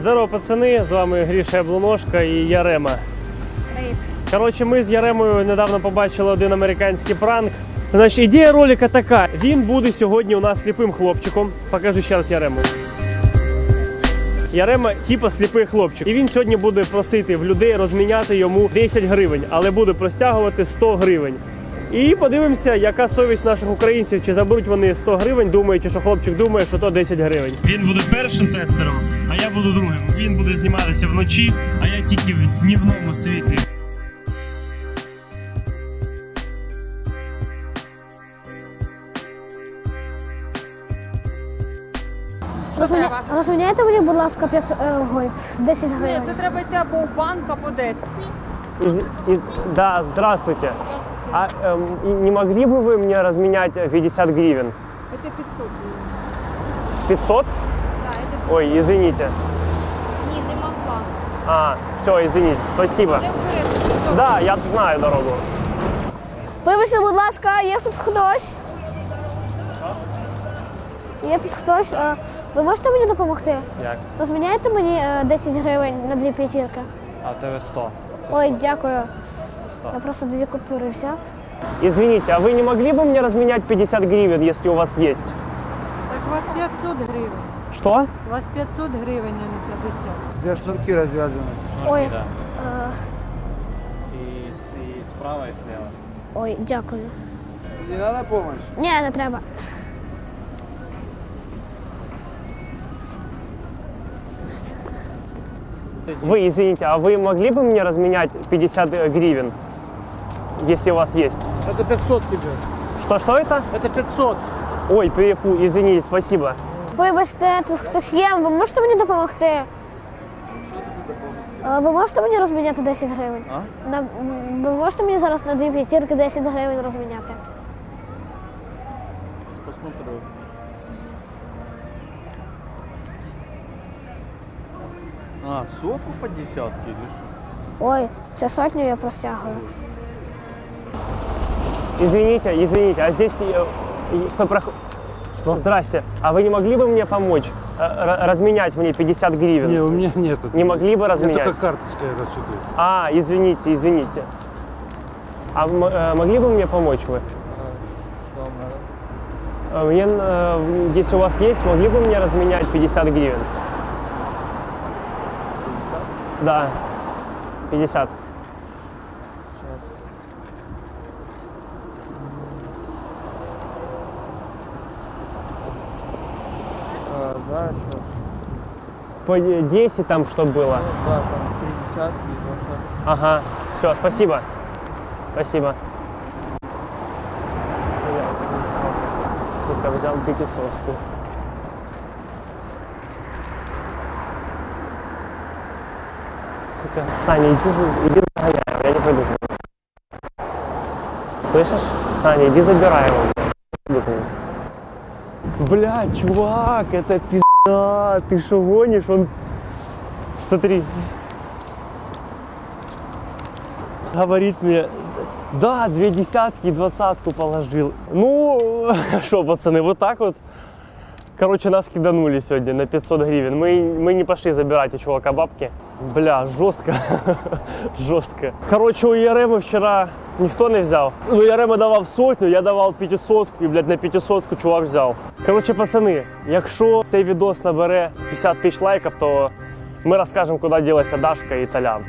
Здорово, пацани! З вами Гріша Яблуношка і Ярема. Коротше, ми з Яремою недавно побачили один американський пранк. Значить, ідея ролика така: він буде сьогодні у нас сліпим хлопчиком. Покажу ще раз Ярему. Ярема, типа сліпий хлопчик. І він сьогодні буде просити в людей розміняти йому 10 гривень, але буде простягувати 100 гривень. І подивимося, яка совість наших українців, чи заберуть вони 100 гривень, думаючи, що хлопчик думає, що то 10 гривень. Він буде першим тестером, а я буду другим. Він буде зніматися вночі, а я тільки в днівному світлі. Розміня... Розміняйте мені, будь ласка, 500, е, ой, 10 Ні, гривень. це треба йти або в банк, або десь. Да, здравствуйте. А эм, и не могли бы вы мне разменять э, 50 гривен? Это 500 гривен. 500? Да, это Ой, извините. не, не могла. А, все, извините. Спасибо. Я вперед. Да, я знаю дорогу. Вибачте, будь ласка, є тут хтось? Є тут хтось. Е, Ви можете мені допомогти? Як? Розміняйте мені е, 10 гривень на дві п'ятірки. А в тебе 100. Це Ой, 100. дякую. 100. Я просто дві купюри взяв. Извините, а вы не могли бы мне разменять 50 гривен, если у вас есть? Так у вас 500 гривень. Что? У вас 500 гривень, а не 50. Где шнурки развязаны? Ой, Шнурки, да. е, І, і справа, і слева. ой, дякую. Не надо помощь? Ні, не треба. Вы, извините, а вы могли бы мне разменять 50 гривен, если у вас есть? Это 500 тебе. Что, что это? Это 500. Ой, перепу, извините, спасибо. Вибачте, тут хтось є. Ви можете мені допомогти? Е, Ви можете мені розміняти 10 гривень? А? На, м, ви можете мені зараз на дві п'ятірки 10 гривень розміняти? Посмотрю. А, сотку по десятке или что? Ой, це сотню я простягую. Извините, извините, а здесь э, кто проход... Что? Здрасте. А вы не могли бы мне помочь э, разменять мне 50 гривен? Не, у меня нету. Не могли бы Я разменять? только карточкой рассчитываюсь. А, извините, извините. А э, могли бы мне помочь вы? Мне, если у вас есть, могли бы мне разменять 50 гривен? Да, 50. А, да, сейчас. По 10 там, чтобы было. Да, там три десятки, двадцатки. Ага, все, спасибо. Спасибо. Сколько взял пятисотку. Сука, Саня, иди, иди загоняй его, я не пойду за ним. Слышишь? Саня, иди забирай его. Я не пойду за ним. Бля, чувак, это пизда, ты что гонишь? Он... Смотри, говорит мне, да, две десятки и двадцатку положил. Ну, что, пацаны, вот так вот. Короче, нас киданули сегодня на 500 гривен. Мы, мы не пошли забирать у чувака бабки. Бля, жестко. жестко. Короче, у Ярема вчера никто не взял. Ну, Ярема давав сотню, я давав 500 і, блядь, на 500 чувак взяв. Короче, пацани, якщо цей відос набере 50 тисяч лайків, то ми розкажемо, куди ділася Дашка і Толян.